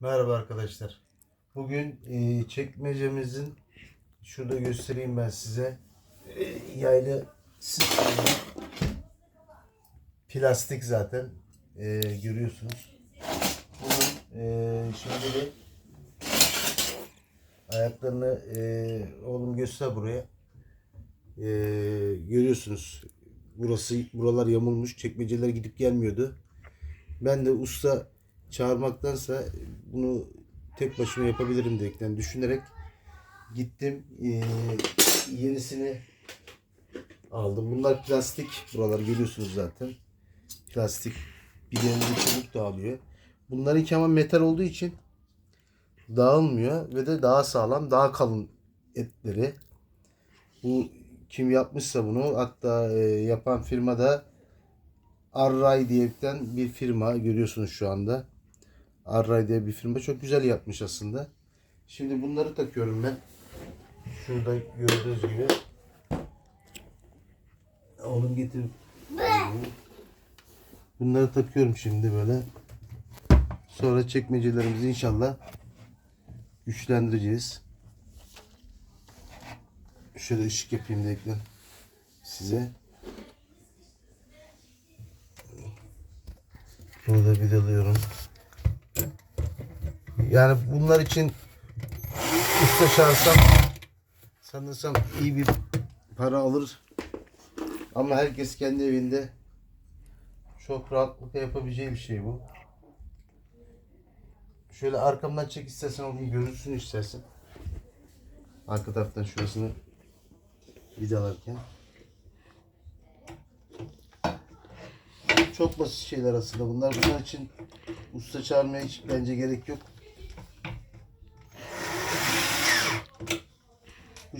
Merhaba arkadaşlar. Bugün e, çekmecemizin şurada göstereyim ben size. E, yaylı sistemi. Plastik zaten. E, görüyorsunuz. Bunun e, şimdi de ayaklarını e, oğlum göster buraya. E, görüyorsunuz. Burası buralar yamulmuş. Çekmeceler gidip gelmiyordu. Ben de usta çağırmaktansa bunu tek başıma yapabilirim diyerekten düşünerek gittim eee, yenisini aldım. Bunlar plastik. Buralar görüyorsunuz zaten. Plastik. Bir yerinde çabuk dağılıyor. Bunlarınki ama metal olduğu için dağılmıyor ve de daha sağlam, daha kalın etleri. Bu kim yapmışsa bunu hatta e, yapan firma da Array diyerekten bir firma görüyorsunuz şu anda. Array diye bir firma çok güzel yapmış aslında. Şimdi bunları takıyorum ben. Şurada gördüğünüz gibi. Oğlum getir. Bunları takıyorum şimdi böyle. Sonra çekmecelerimizi inşallah güçlendireceğiz. Şöyle ışık yapayım da ekran size. Bunu da vidalıyorum. Yani bunlar için usta çağırsam sanırsam iyi bir para alır. Ama herkes kendi evinde çok rahatlıkla yapabileceği bir şey bu. Şöyle arkamdan çek istersen onu görünsün istersen. Arka taraftan şurasını vidalarken. Çok basit şeyler aslında bunlar. Bunlar için usta çağırmaya hiç bence gerek yok.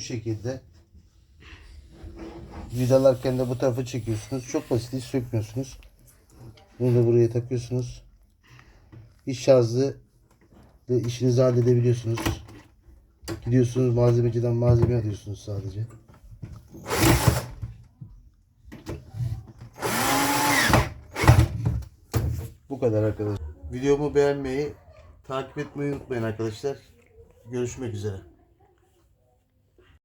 Şekilde vidalarken de bu tarafa çekiyorsunuz. Çok basit hiç sökmüyorsunuz. Bunu da buraya takıyorsunuz. İş şarjlı ve işinizi halledebiliyorsunuz. Gidiyorsunuz malzemeciden malzeme alıyorsunuz sadece. Bu kadar arkadaşlar. Videomu beğenmeyi, takip etmeyi unutmayın arkadaşlar. Görüşmek üzere.